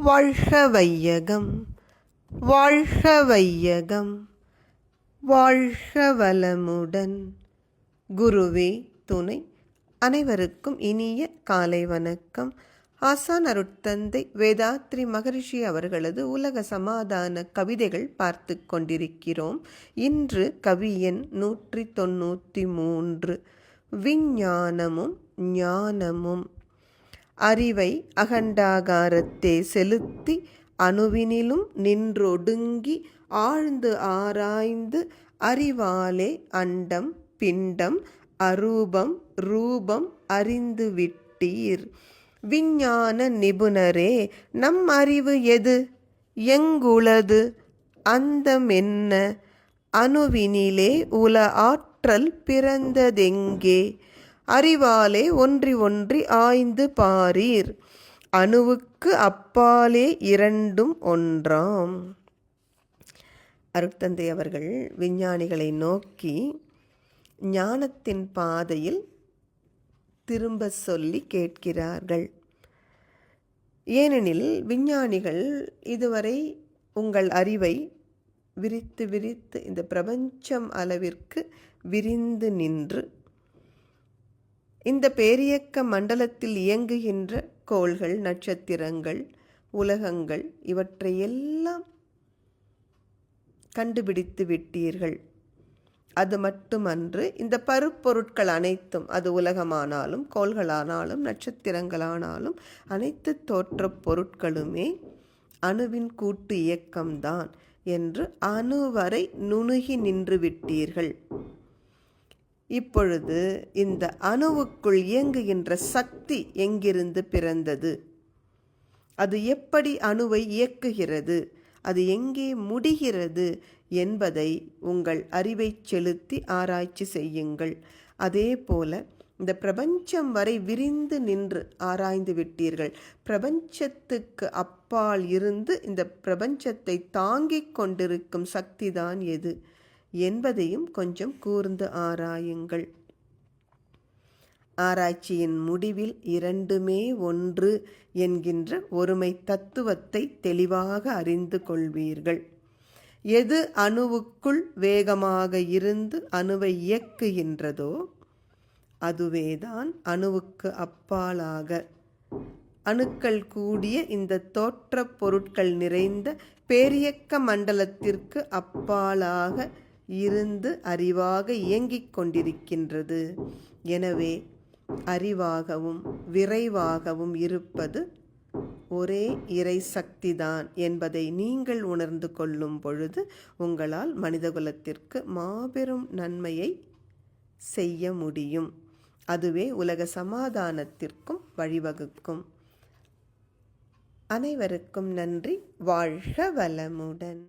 வாழ்க வையகம் வாழ்க வையகம் வாழ்க வளமுடன் குருவே துணை அனைவருக்கும் இனிய காலை வணக்கம். ஆசான் அருட்தந்தை வேதாத்ரி மகரிஷி அவர்களது உலக சமாதான கவிதைகள் பார்த்து கொண்டிருக்கிறோம். இன்று கவியன் நூற்றி தொண்ணூற்றி மூன்று. விஞ்ஞானமும் ஞானமும். அறிவை அகண்டாகாரத்தே செலுத்தி அணுவினிலும் நின்றொடுங்கி ஆழ்ந்து ஆராய்ந்து அறிவாலே அண்டம் பிண்டம் அரூபம் ரூபம் அறிந்து விட்டீர் விஞ்ஞான நிபுணரே நம் அறிவு எது? எங்குளது? அந்தமென்ன? அணுவினிலே உல ஆற்றல் பிறந்ததெங்கே? அறிவாலே ஒன்றி ஒன்றி ஆய்ந்து பாரீர். அணுவுக்கு அப்பாலே இரண்டும் ஒன்றாம். அருட்தந்தை அவர்கள் விஞ்ஞானிகளை நோக்கி ஞானத்தின் பாதையில் திரும்ப சொல்லி கேட்கிறார்கள். ஏனெனில் விஞ்ஞானிகள் இதுவரை உங்கள் அறிவை விரித்து விரித்து இந்த பிரபஞ்சம் அளவிற்கு விரிந்து நின்று இந்த பேரியக்க மண்டலத்தில் இயங்குகின்ற கோள்கள் நட்சத்திரங்கள் உலகங்கள் இவற்றையெல்லாம் கண்டுபிடித்து விட்டீர்கள். அது மட்டுமன்று இந்த பருப்பொருட்கள் அனைத்தும் அது உலகமானாலும் கோள்களானாலும் நட்சத்திரங்களானாலும் அனைத்து தோற்றப் பொருட்களுமே அணுவின் கூட்டு இயக்கம்தான் என்று அணுவரை நுணுகி நின்று விட்டீர்கள். இப்பொழுது இந்த அணுவுக்குள் இயங்குகின்ற சக்தி எங்கிருந்து பிறந்தது? அது எப்படி அணுவை இயக்குகிறது? அது எங்கே முடிகிறது என்பதை உங்கள் அறிவை செலுத்தி ஆராய்ச்சி செய்யுங்கள். அதே போல இந்த பிரபஞ்சம் வரை விரிந்து நின்று ஆராய்ந்து விட்டீர்கள். பிரபஞ்சத்துக்கு அப்பால் இருந்து இந்த பிரபஞ்சத்தை தாங்கிக் கொண்டிருக்கும் சக்திதான் எது? என்பதையும் கொஞ்சம் கூர்ந்து ஆராயுங்கள். ஆராய்ச்சியின் முடிவில் இரண்டுமே ஒன்று என்கின்ற ஒருமை தத்துவத்தை தெளிவாக அறிந்து கொள்வீர்கள். எது அணுவுக்குள் வேகமாக இருந்து அணுவை இயக்குகின்றதோ அதுவேதான் அணுவுக்கு அப்பாலாக. அணுக்கள் கூடிய இந்த தோற்றப் பொருட்கள் நிறைந்த பேரியக்க மண்டலத்திற்கு அப்பாலாக இருந்து அறிவாக இயங்கிக் கொண்டிருக்கின்றது. எனவே அறிவாகவும் விரைவாகவும் இருப்பது ஒரே இறை சக்திதான் என்பதை நீங்கள் உணர்ந்து கொள்ளும் பொழுது உங்களால் மனிதகுலத்திற்கு மாபெரும் நன்மையை செய்ய முடியும். அதுவே உலக சமாதானத்திற்கும் வழிவகுக்கும். அனைவருக்கும் நன்றி. வாழ்க வளமுடன்.